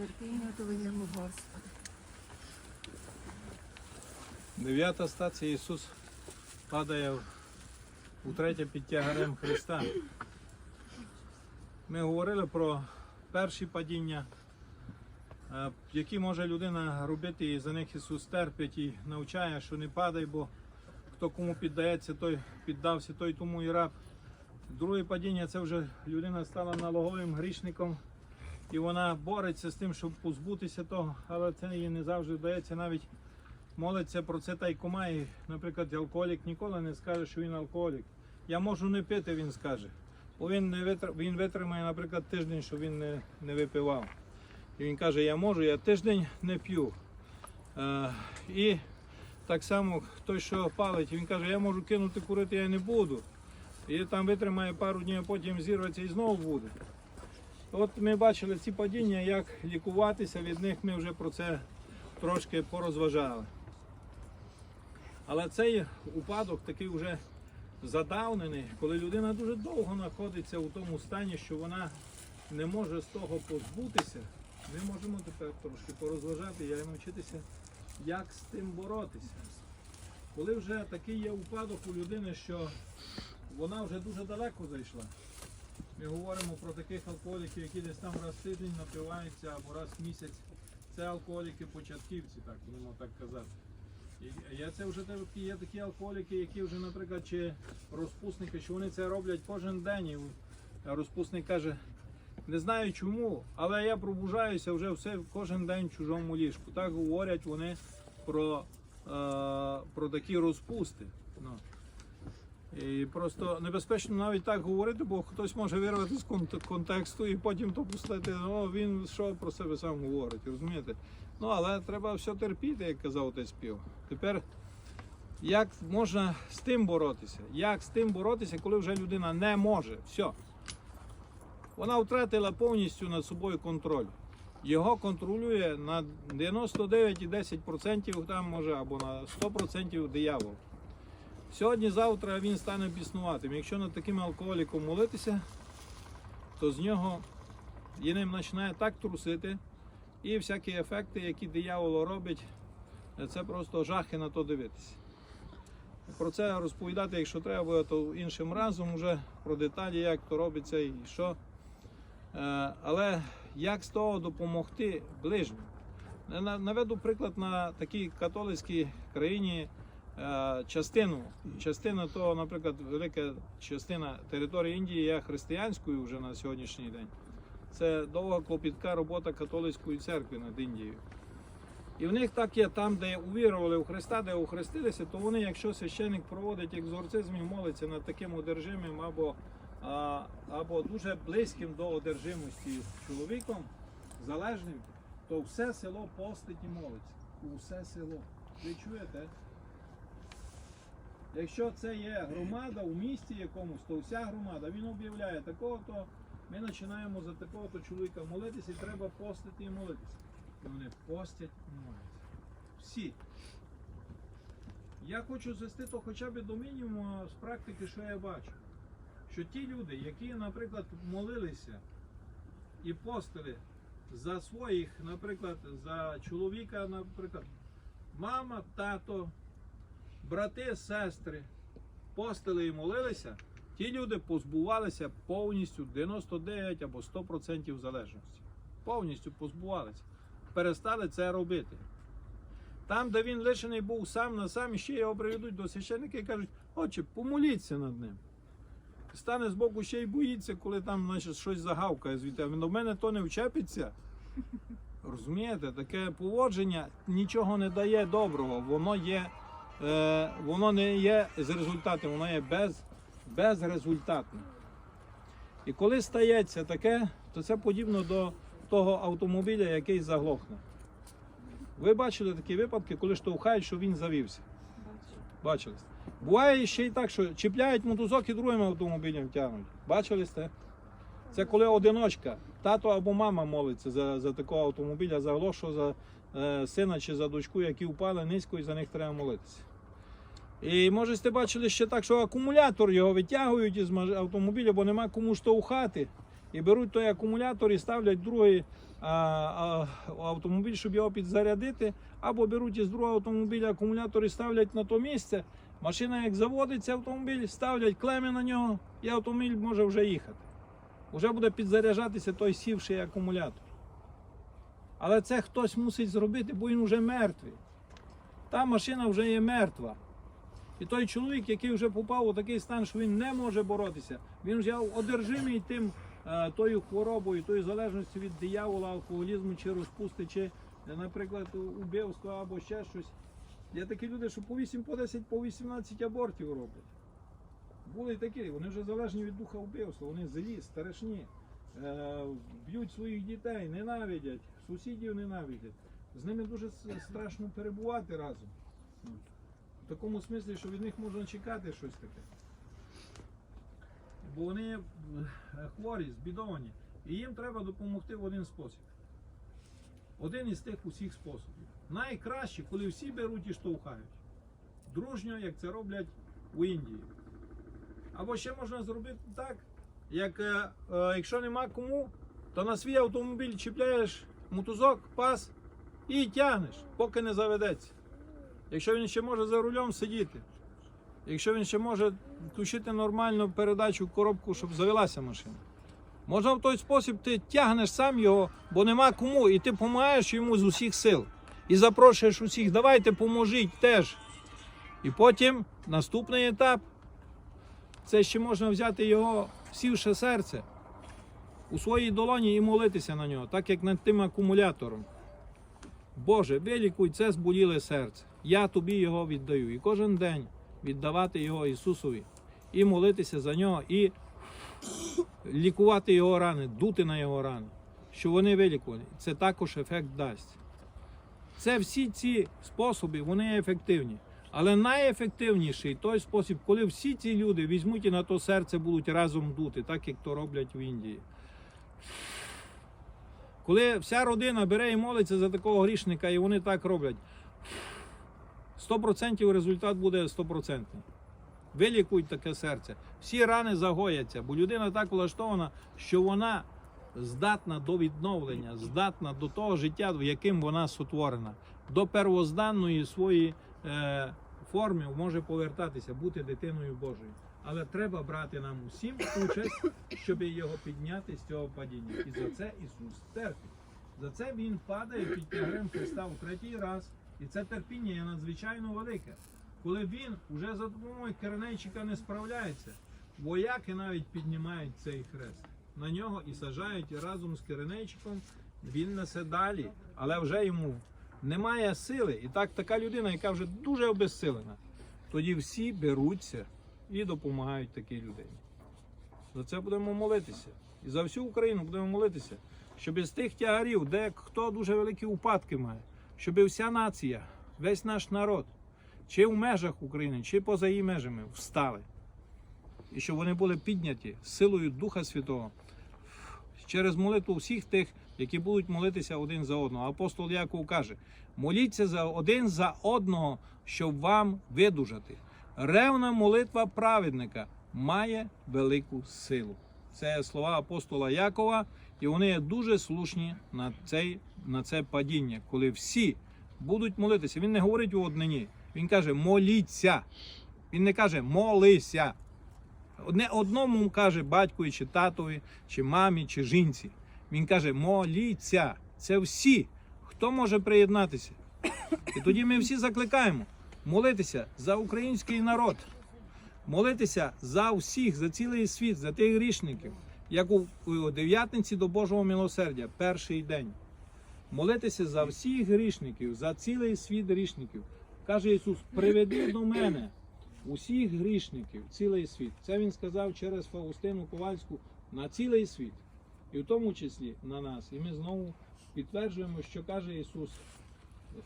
терпіння твоєму, Господи. Дев'ята стація Ісус падає утретє під тягарем Христа. Ми говорили про перші падіння, е, які може людина робити, і за них Ісус терпить і навчає, що не падай, бо хто кому піддається, той піддався, той тому і раб. Друге падіння це вже людина стала налоговим грішником, і вона бореться з тим, щоб позбутися того, але це їй не завжди вдається навіть молиться про це тайкома, і, наприклад, алкоголік ніколи не скаже, що він алкоголік. Я можу не пити, він скаже. Бо він не витр... він витримає, наприклад, тиждень, що він не, не випивав. І він каже, я можу, я тиждень не п'ю. Е, і так само той, що палить, він каже, я можу кинути курити, я не буду. І там витримає пару днів, а потім зірветься і знову буде. От ми бачили ці падіння, як лікуватися від них, ми вже про це трошки порозважали. Але цей упадок такий вже задавнений, коли людина дуже довго знаходиться у тому стані, що вона не може з того позбутися. Ми можемо тепер трошки порозважати і навчитися, як з тим боротися. Коли вже такий є упадок у людини, що вона вже дуже далеко зайшла. Ми говоримо про таких алкоголіків, які десь там раз в тиждень напиваються або раз в місяць. Це алкоголіки початківці, так будемо так казати. І це вже є такі алкоголіки, які вже, наприклад, чи розпусники, що вони це роблять кожен день. І розпусник каже, не знаю чому, але я пробужаюся вже все кожен день в чужому ліжку. Так говорять вони про, е, про такі розпусти. Ну. І просто небезпечно навіть так говорити, бо хтось може вирвати з контексту і потім то пустити, о, він що про себе сам говорить, розумієте? Ну, але треба все терпіти, як казав отець спів. Тепер, як можна з тим боротися? Як з тим боротися, коли вже людина не може? Все. Вона втратила повністю над собою контроль. Його контролює на 99,10% там може або на 100% диявол. Сьогодні-завтра він стане біснуватим. Якщо над таким алкоголіком молитися, то з нього і ним починає так трусити. І всякі ефекти, які диявол робить, це просто жахи на то дивитися. Про це розповідати, якщо треба, то іншим разом вже про деталі, як то робиться і що. Е, Але як з того допомогти ближнім? Наведу приклад на такій католицькій країні е, частину. Частина того, наприклад, велика частина території Індії є християнською вже на сьогоднішній день. Це довга клопітка робота католицької церкви над Індією. І в них так є там, де увірували у Христа, де охрестилися, то вони, якщо священник проводить екзорцизм і молиться над таким одержимим або, а, або дуже близьким до одержимості чоловіком, залежним, то все село постить і молиться. Усе село. Ви чуєте? Якщо це є громада у місті якомусь, то вся громада, він об'являє такого, то ми починаємо за такого то чоловіка молитися і треба постити і молитися. І вони постять і моляться. Всі. Я хочу звести то хоча б до мінімуму з практики, що я бачу. Що ті люди, які, наприклад, молилися і постили за своїх, наприклад, за чоловіка, наприклад, мама, тато, брати, сестри, постили і молилися, ті люди позбувалися повністю 99 або 100% залежності. Повністю позбувалися. Перестали це робити. Там, де він лишений був сам на сам, ще його приведуть до священника і кажуть, отче, помоліться над ним. Стане збоку ще й боїться, коли там значить, щось загавкає звідти. Він до мене то не вчепиться. Розумієте, таке поводження нічого не дає доброго. Воно є, воно не є з результатом, воно є без, безрезультатне. І коли стається таке, то це подібно до того автомобіля, який заглохне. Ви бачили такі випадки, коли штовхають, що він завівся. Бачили? Буває ще й так, що чіпляють мотузок і другим автомобілем тягнуть. Бачили сте? Це коли одиночка, тато або мама молиться за, за такого автомобіля, заглохшого за е, сина чи за дочку, які впали низько і за них треба молитися. І може сте бачили ще так, що акумулятор його витягують із автомобіля, бо нема кому штовхати. і беруть той акумулятор і ставлять другий а, а, автомобіль, щоб його підзарядити, або беруть із другого автомобіля акумулятор і ставлять на то місце. Машина, як заводиться автомобіль, ставлять клеми на нього, і автомобіль може вже їхати. Вже буде підзаряджатися той сівший акумулятор. Але це хтось мусить зробити, бо він вже мертвий. Та машина вже є мертва. І той чоловік, який вже попав у такий стан, що він не може боротися, він вже одержимий тим, е, тою хворобою, тою залежністю від диявола, алкоголізму чи розпусти, чи, е, наприклад, убивства або ще щось. Є такі люди, що по 8, по 10, по 18 абортів роблять. Були такі, вони вже залежні від духа вбивства, вони злі, страшні, е, б'ють своїх дітей, ненавидять, сусідів ненавидять. З ними дуже страшно перебувати разом. Такому смислі, що від них можна чекати щось таке. Бо вони е, хворі, збідовані. І їм треба допомогти в один спосіб. Один із тих усіх способів. Найкраще, коли всі беруть і штовхають. Дружньо, як це роблять у Індії. Або ще можна зробити так, як е, е, якщо нема кому, то на свій автомобіль чіпляєш мотузок, пас і тягнеш, поки не заведеться. Якщо він ще може за рулем сидіти, якщо він ще може включити нормальну передачу коробку, щоб завелася машина. Можна в той спосіб ти тягнеш сам його, бо нема кому, і ти допомагаєш йому з усіх сил. І запрошуєш усіх, давайте поможіть теж. І потім наступний етап. Це ще можна взяти його сівше серце у своїй долоні і молитися на нього, так як над тим акумулятором. Боже, вилікуй це зболіле серце. Я тобі його віддаю. І кожен день віддавати його Ісусові, і молитися за нього, і лікувати його рани, дути на його рани, що вони вилікувані. Це також ефект дасть. Це всі ці способи, вони ефективні. Але найефективніший той спосіб, коли всі ці люди візьмуть і на то серце будуть разом дути, так як то роблять в Індії. Коли вся родина бере і молиться за такого грішника, і вони так роблять, 100% результат буде 100%. Вилікують таке серце. Всі рани загояться, бо людина так влаштована, що вона здатна до відновлення, здатна до того життя, в яким вона сотворена, до первозданної своєї е, форми може повертатися, бути дитиною Божою. Але треба брати нам усім участь, щоб його підняти з цього падіння. І за це Ісус терпить. За це Він падає під тягарем Христа в третій раз. І це терпіння є надзвичайно велике. Коли він уже за допомогою кернейчика не справляється, вояки навіть піднімають цей хрест на нього і сажають разом з керенейчиком. Він несе далі, але вже йому немає сили. І так така людина, яка вже дуже обезсилена, тоді всі беруться і допомагають такій людині. За це будемо молитися. І за всю Україну будемо молитися, щоб із тих тягарів, де хто дуже великі упадки має, щоб вся нація, весь наш народ, чи в межах України, чи поза її межами, встали. І щоб вони були підняті силою Духа Святого через молитву всіх тих, які будуть молитися один за одного. Апостол Яков каже: моліться за один за одного, щоб вам видужати. Ревна молитва праведника має велику силу. Це слова апостола Якова, і вони є дуже слушні на, цей, на це падіння, коли всі будуть молитися. Він не говорить у однині, він каже: моліться. Він не каже молися. Не одному каже батькові, чи татові, чи мамі, чи жінці. Він каже: моліться. Це всі, хто може приєднатися. І тоді ми всі закликаємо молитися за український народ, молитися за всіх, за цілий світ, за тих грішників, як у, у дев'ятниці до Божого милосердя, перший день. Молитися за всіх грішників, за цілий світ грішників. Каже Ісус: приведи до мене усіх грішників, цілий світ. Це Він сказав через Фаустину Ковальську на цілий світ, і в тому числі на нас. І ми знову підтверджуємо, що каже Ісус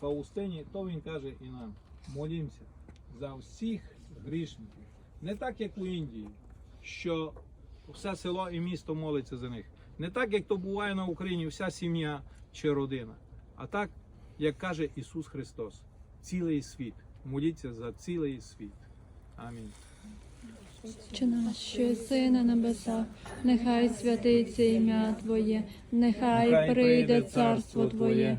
Фаустині, то Він каже і нам. Молімося за всіх грішників. Не так, як у Індії, що все село і місто молиться за них. Не так, як то буває на Україні, вся сім'я чи родина. А так, як каже Ісус Христос, цілий світ. Моліться за цілий світ. Амінь. Чи наш, що єси на небесах, нехай святиться ім'я Твоє, нехай прийде царство Твоє,